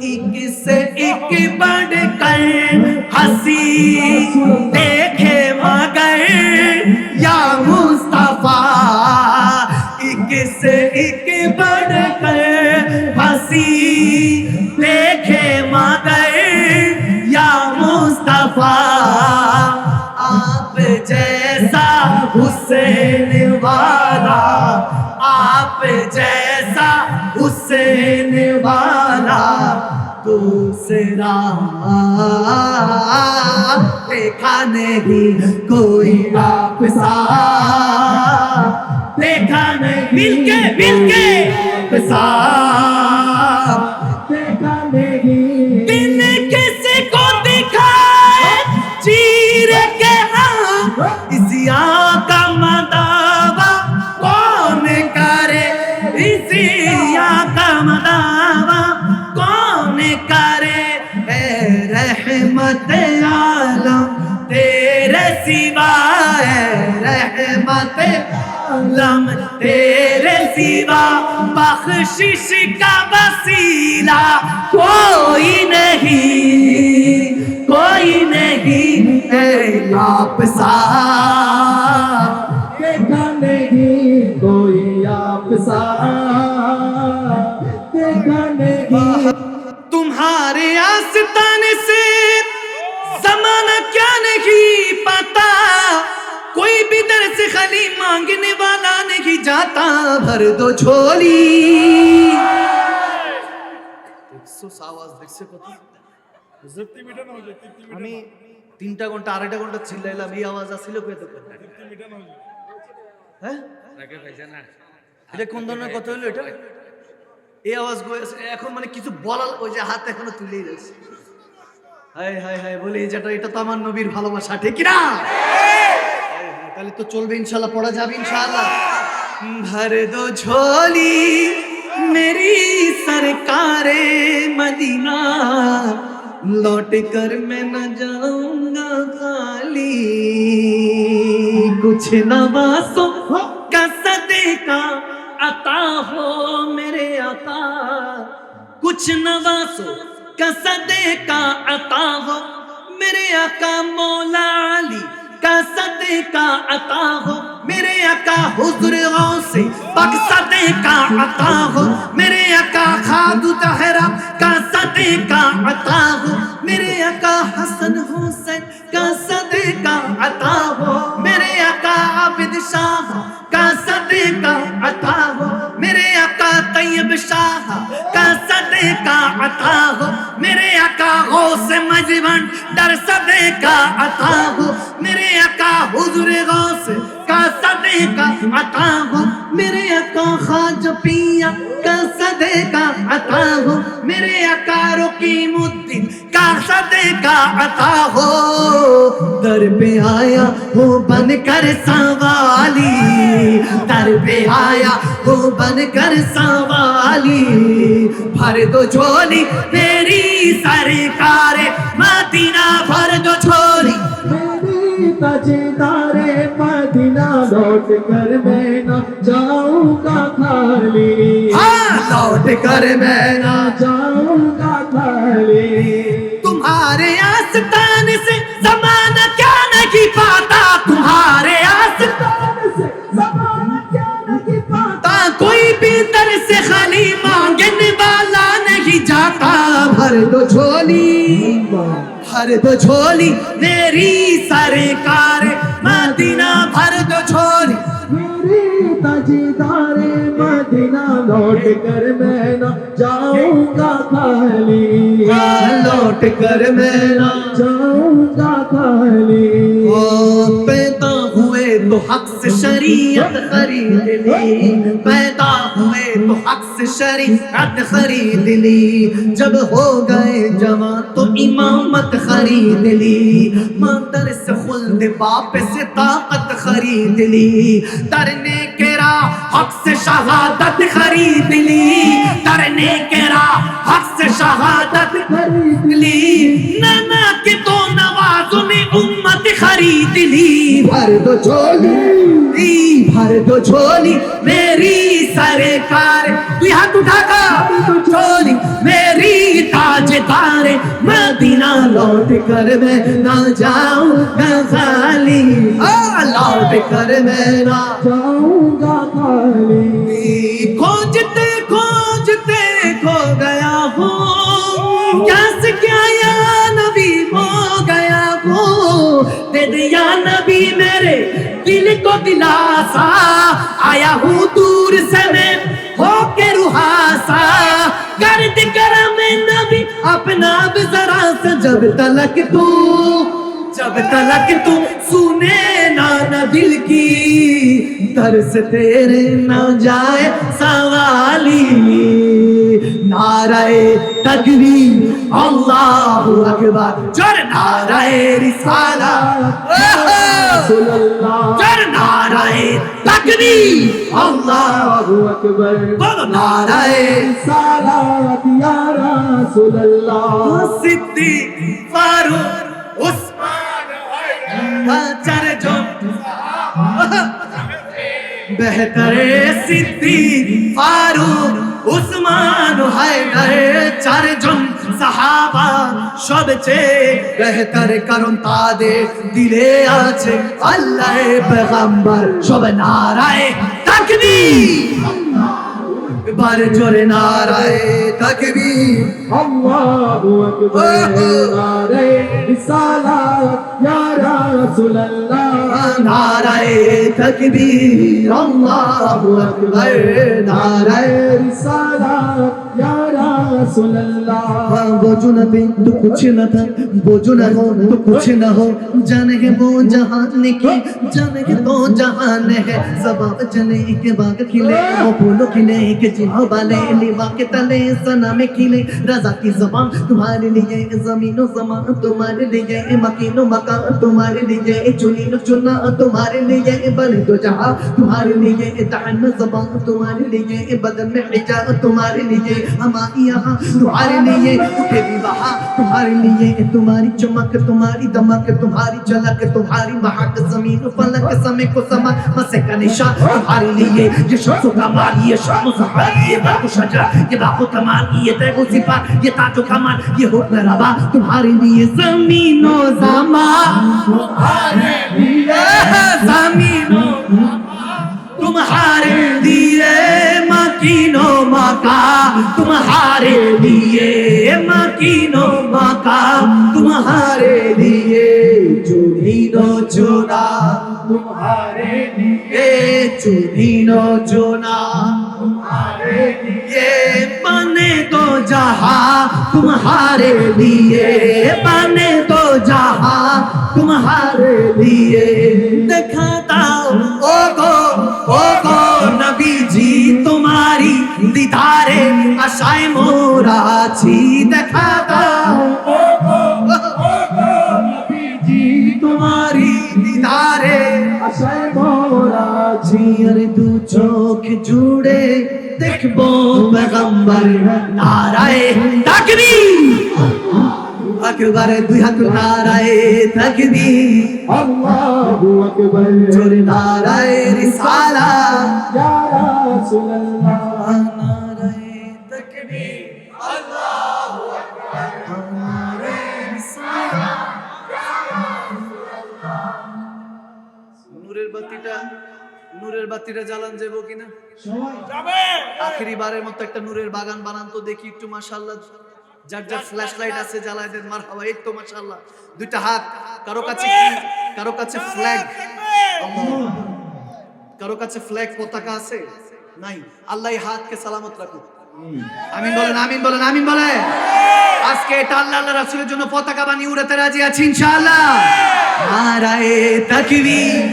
ایک سے ایک بڑھ کر ہنسی दूसरा देखा नहीं कोई आप सा देखा नहीं मिलके मिलके आप रहमत आलम तेरे सिवा बख्शिश का वसीला कोई नहीं कोई नहीं है मांगने वाला नहीं जाता भर दो झोली আওয়াজ দেখছে কত তৃপ্তি মেটানো হয়েছে তৃপ্তি মেটানো আমি তিনটা ঘন্টা আড়াইটা ঘন্টা চিল্লাইলাম এই আওয়াজ আসছিল কই তো তৃপ্তি মেটানো হয়েছে হ্যাঁ এটা কোন ধরনের কথা হলো এটা এই আওয়াজ গো এখন মানে কিছু বলার ওই যে হাত এখনো তুলেই রয়েছে হাই হাই হাই বলি যেটা এটা তো আমার নবীর ভালোবাসা ঠিক কি না হায় হায়, তাহলে তো চলবে ইনশাল্লাহ পড়া যাবে ইনশাল্লাহ ভর দো ঝোলি मेरी सरकार मदीना लौट कर मैं न जाऊंगा खाली कुछ नवासों का सदेका अता हो मेरे अता कुछ नवासों का सदेका अता हो मेरे आका मौला अली का सदेका अता हो मेरे आका हुजूर से पक सदेका अता हो मेरे आका खादू तहरा का सदेका अता हो मेरे आका हसन हुसैन का सदेका अता हो मेरे आका आबिद शाह का सदेका अता हो मेरे आका तैयब शाह का सदेका अता हो मेरे आका गौस मजबन दर सदेका अता हो عطا ہو میرے اکا خواج پیا کا صدے کا عطا ہو میرے اکاروں رکی مدین کا صدے کا عطا ہو در پہ آیا ہو بن کر سوالی، در پہ آیا ہو بن کر سوالی۔ بھر دو جھولی، میری سرکار مدینہ، بھر دو جھولی۔ میری تجدارے مدینہ لوٹ کر میں نہ جاؤں گا خالی۔ ہاں، لوٹ کر میں نہ جاؤں گا خالی۔ تمہارے آستان سے زمانہ کیا نہیں پاتا؟ تمہارے آستان سے زمانہ کیا نہیں پاتا؟ کوئی بھی در سے خالی مانگن والا نہیں جاتا۔ بھر دو جھولی ہر دو جھولی میری سرکار भर दो झोली मेरी ताजेदारे मदीना लौट कर मैं न जाऊंगा खाली लौट कर मैं ना जाऊंगा खाली ओ पैदा تو حق سے شریعت خرید لی۔ پیدا ہوئے تو حق سے شریعت خرید لی۔ جب ہو گئے جوان تو امامت خرید لی۔ مادر سے خلد باپ سے طاقت خرید لی۔ ترنے کے راہ حق سے شہادت خرید لی۔ ترنے کے راہ حق سے شہادت خرید لی۔ نانا کی تو نواز میں امید خرید لی بھر دو جھولی۔ بھر دو جھولی میری سرکار۔ تو ہاتھ اٹھا کر دو جھولی میری تاج تارے مدینہ لوٹ کر میں نہ جاؤں نہ خالی۔ لوٹ کر میں نہ جاؤں گا خالی۔ کھوجتے کھوجتے کھو گیا ہوں۔ کیسے को दिलासा आया हूँ दूर से मैं हो के रुहासा कर दे करम नबी अपना भी जरा से जब तलक तू जब तलक तू सुने دل کی درس تیرے نہ جائے سوالی۔ نعرہ تکبیر، اللہ اکبر۔ جر نعرہ رسالہ۔ رسول اللہ جر نعرہ تکبیر، اللہ اکبر۔ بولو نعرہ رسالہ یا رسول اللہ۔ صدیق فاروق عثمان۔ ہاں، حیدر چر جو বেহতরে সিদ্ধি ফারুক, উসমান, হায়দার চারজন সাহাবা সবচেয়ে বেহতর কারণ তাদের দিলে আছে আল্লাহ পেগম্বর সব নারায় তাকবীর। আল্লাহ এবারে জোরে নারায় তাকবি আল্লাহু আকবার নারায় রিসালাত ইয়া রাসূলুল্লাহ। নারায় তাকবি আল্লাহু আকবার নারায় রিসালাত بوجو ہاں، نہ تو کچھ نہ تھا نہ ہو تو کچھ نہ ہو۔ جانے وہ جہان جانے جہان ہے۔ کے باغ کھلے، وہ پھولوں کھلے بالے لیوا کے تلے۔ سنا میں کھلے، رضا کی زبان تمہارے لیے، زمین و زمان تمہارے لیے، مکین و مکان تمہارے لیے، چنین و چنا تمہارے لیے جہاں تمہارے لیے زبان تمہارے لیے، بدن میں تمہارے لیے۔ ہماری یہاں تمہارے لیے اٹھے بھی وہاں، تمہارے لیے تمہاری چمک، تمہاری دمک، تمہاری جلک تمہاری مہاک زمین و فلک سمے کو سمے مسے کا نشاں تمہارے لیے یہ شمس و کمال، یہ شمس و زہر یہ باق و شجر یہ باق و کمال، یہ تیغ و سپا یہ تاج و کمال، یہ حکم ربا تمہارے لیے زمین و زمان تمہارے لیے زمین و زمان تمہارے لیے मकीनो मका तुम्हारे लिए मकीनो मका तुम्हारे लिए चुनीनो चुना तुम्हारे लिए चुनीनो चुना तुम्हारे लिए बने तो जहा तुम्हारे लिए बने तो जहा तुम्हारे लिए আশায় মোরা দেখা দাও। তোমারি দিদারে। আশায় আরে দু চোখ জুড়ে দেখব পেগম্বর নারায় তাকবীর। আকবর দুই হাত নারায় তাকবি আল্লাহু আকবর। জোরে নারায় রিসালা। ইয়া রাসূলুল্লাহ। নূরের বাতিটা জ্বালান যাব কিনা? আখেরি বারের মতো একটা নূরের বাগান বানান তো দেখি একটু মাশাআল্লাহ। যার যার ফ্ল্যাশ লাইট আছে জ্বালায় দেন মার হাওয়া এই তো মাশাআল্লাহ। দুইটা হাত কারও কাছে কারও কাছে ফ্ল্যাগ কারও কাছে ফ্ল্যাগ পতাকা আছে? নাই। আল্লাহ হাতকে সালামত রাখুক। আমিন বলেন আমিন বলেন আমিন বলেন। আজকে এটা আল্লাহ আল্লাহ রাসূলের জন্য পতাকা বানিয়ে উড়াতে রাজি আছি ইনশাআল্লাহ। নারায়ে তাকবীর।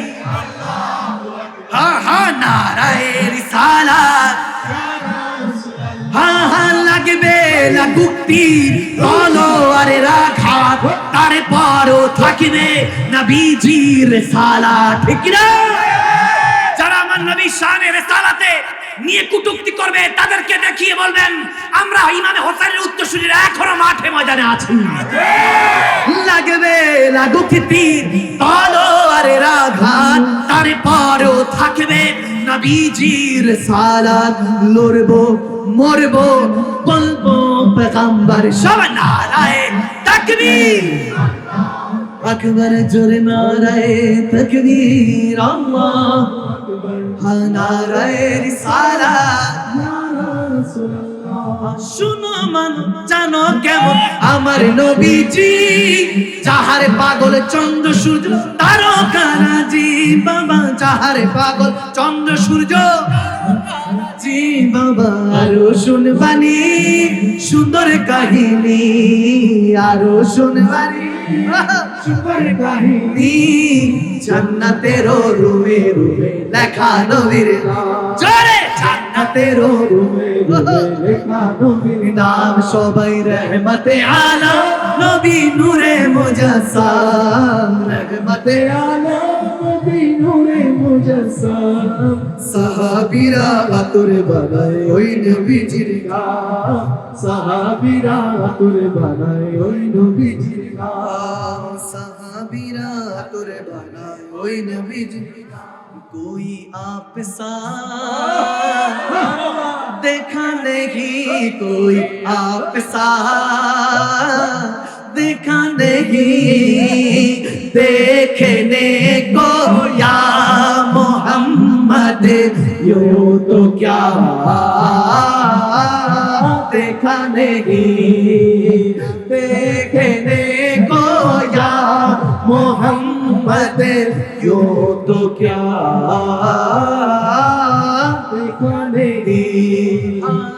হ্যাঁ হ্যাঁ নারায়ে রিসালাত হ্যাঁ হ্যাঁ লাগবে লাগুক্তি বলো আরে রাখাত তারপরও থাকবে নবীজির রেসালা ঠিক না যারা আমার নবী শানে রেসালাতে নিয়ে কুটুক্তি করবে, তাদেরকে দেখিয়ে বলবেন, আমরা ইমামে হোসেনের উত্তরসূরিরা এখনও মাঠে ময়দানে আছি। লাগবে লাগুক তীর পাথরের আঘাত তারপরও থাকবে নবীজির সালাত। লড়বো, মরবো, বলব পেগম্বর সব নারায় তাকবীর। আকবর জোরে নারায় তকবীর, আল্লাহ। শুনো মান, জানো কেমন? আমার নবীজি পাগল চন্দ্র সূর্য, তারকারাজি বাবা, যাহার পাগল চন্দ্র সূর্য বাবা। আরও শুনবানি, সুন্দর কাহিনী, আরও শুনবানি। সুন্দর কাহিনী জান্নাতের রুমে রুমে লেখা নবীর জোরে! জান্নাতের রুমে লেখা নবীর নাম। সবাই রহমতে আলা নবী নূরে মুজাসসাম। রহমতে আলা নবী নূরে মুজাসসাম সাহাবীরা আতর বানায় ওই নবীজির গাম সাহাবীরা আতর বানায় ওই নবীজির গাম গাম সাহাবীরা আতর বানায় ওই নবীজির कोई आप सा देखा नहीं कोई आप सा देखा नहीं देखने को या मोहम्मद यूं तो क्या देखा नहीं देखने को या मोहम्मद यूं तो क्या देखा नहीं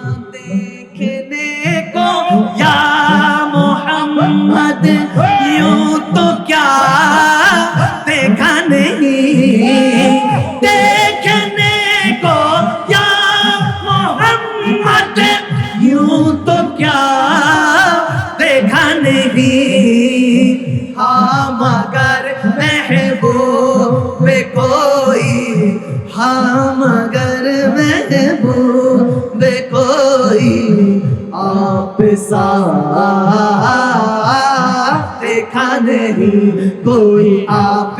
সাথে। नहीं कोई आप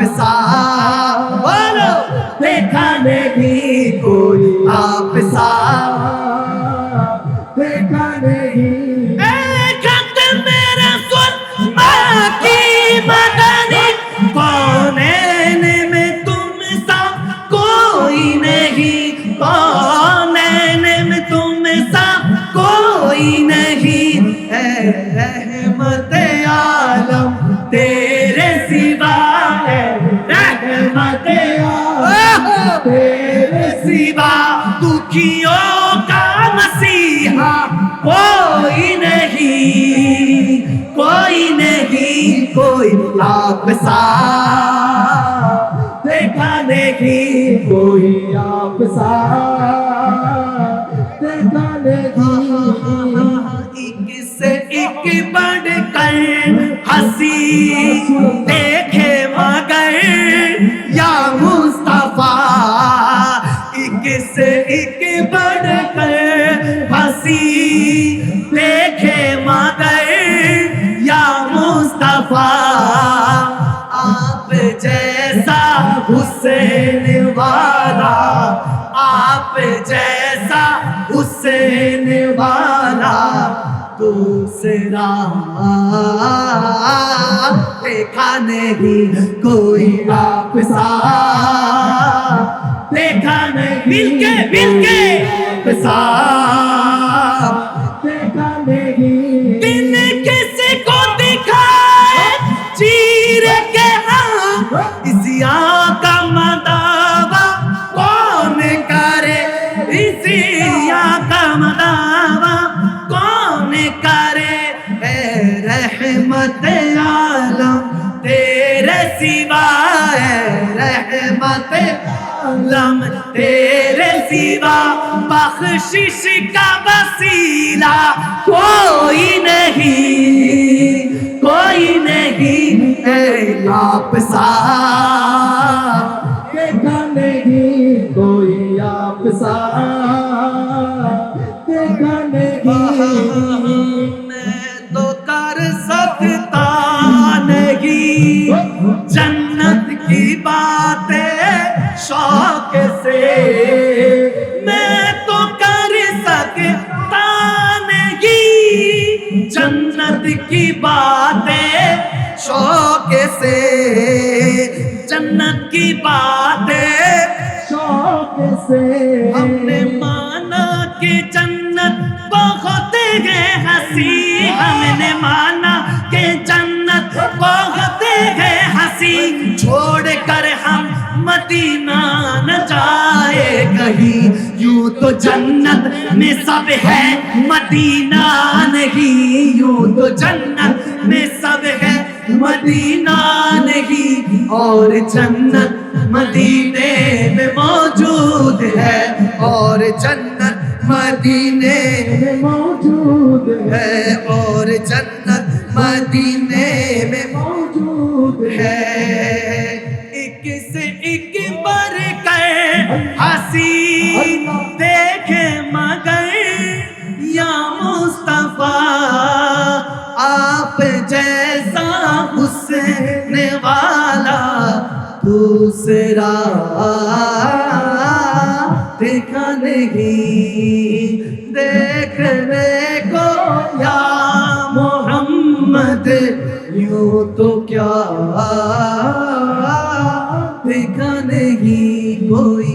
कोई आप सा देखा नहीं कोई आप सा देखा नहीं एक से एक बढ़कर हंसी جیسا حسین والا دوسرا دیکھا نہیں کوئی آپ سا دیکھا نہیں مل کے مل کے۔ آپ سا रहमत आलम तेरे सिवा बख्शिश का वसीला कोई नहीं कोई नहीं है میں تو کر سکتا نہیں۔ جنت کی باتیں شوق سے جنت کی بات نہیں، یوں تو جنت میں سب ہے، مدینہ نہیں، یوں تو جنت میں سب ہے، مدینہ نہیں۔ اور جنت مدینے میں موجود ہے، اور جنت مدینے میں موجود ہے۔ اور جنت مدینے میں موجود ہے۔ दिखने ही देखने को या मोहम्मद यूं तो क्या दिखने ही कोई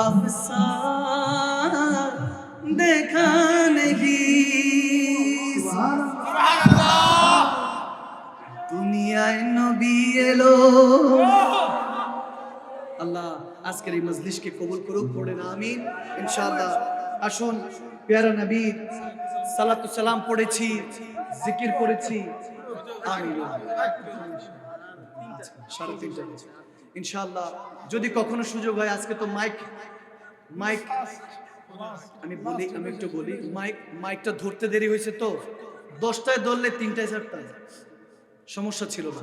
अफसार देखने ही दुनिया नबी एलो আজকের এই মজলিশকে কবুল করুক না, আমিন। ইনশাআল্লাহ, আসুন, পেয়ারা নবী, সালাতু সালাম পড়েছি, জিকির করেছি। আমিন। ইনশাআল্লাহ, যদি কখনো সুযোগ হয়, আজকে তো মাইক মাইক। আমি বলি, আমি একটু বলি, মাইক, মাইকটা ধরতে দেরি হয়েছে তো। দশটায় ধরলে তিনটায় চারটা সমস্যা ছিল না।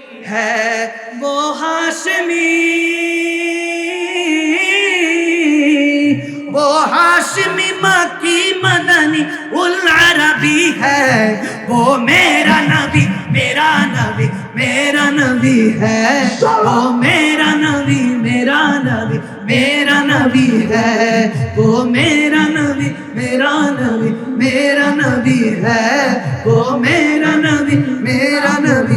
से है वो हाशमी वो हाशमी मकी मदनी उल अरबी है वो मेरा नबी मेरा नबी मेरा नबी है वो मेरा नबी मेरा नबी मेरा नबी है वो मेरा नबी मेरा नबी मेरा नबी है वो मेरा नबी मेरा नबी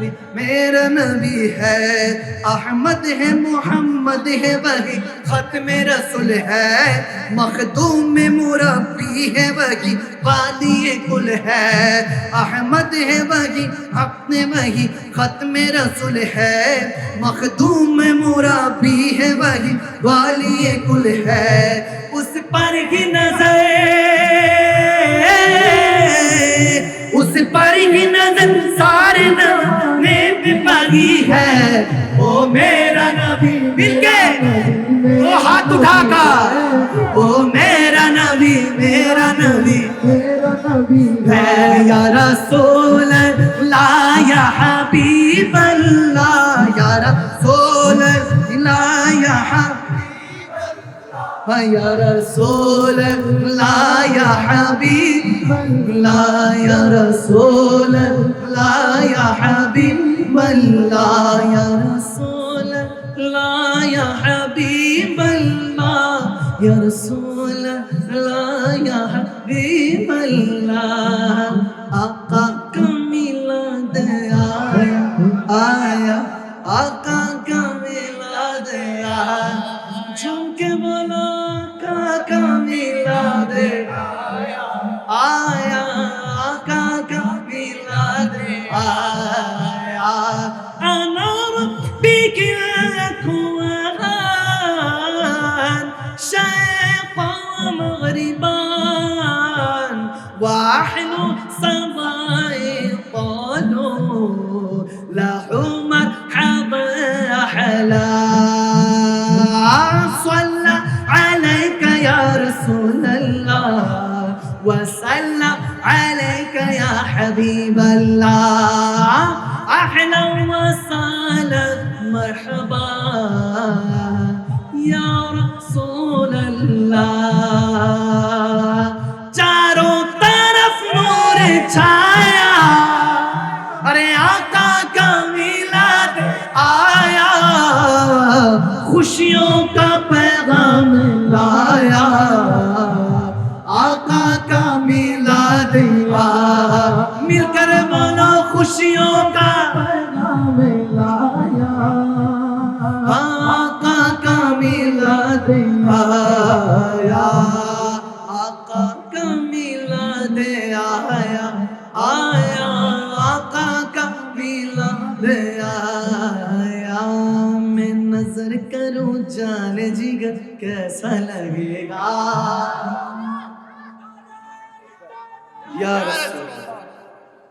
نبی، میرا نبی ہے۔ احمد ہے، محمد ہے، وہی ختم رسول ہے۔ مخدوم مربی ہے، وہی والی کل ہے۔ احمد ہے، وہی اپنے، وہی ختم رسول ہے۔ مخدوم مربی ہے، وہی والی کل ہے۔ اس پر ہی نظر पे पड़ी है ओ मेरा नबी मिलके वो हाथ उठाकर ओ मेरा नबी मेरा नबी मेरा नबी है या रसूल अल्लाह या हबीब अल्लाह या रसूल अल्लाह या हबीब या रसूल अल्लाह या हबीब अल्लाह या रसूल अल्लाह या Allah ya Resul নাহনু খুশিও কা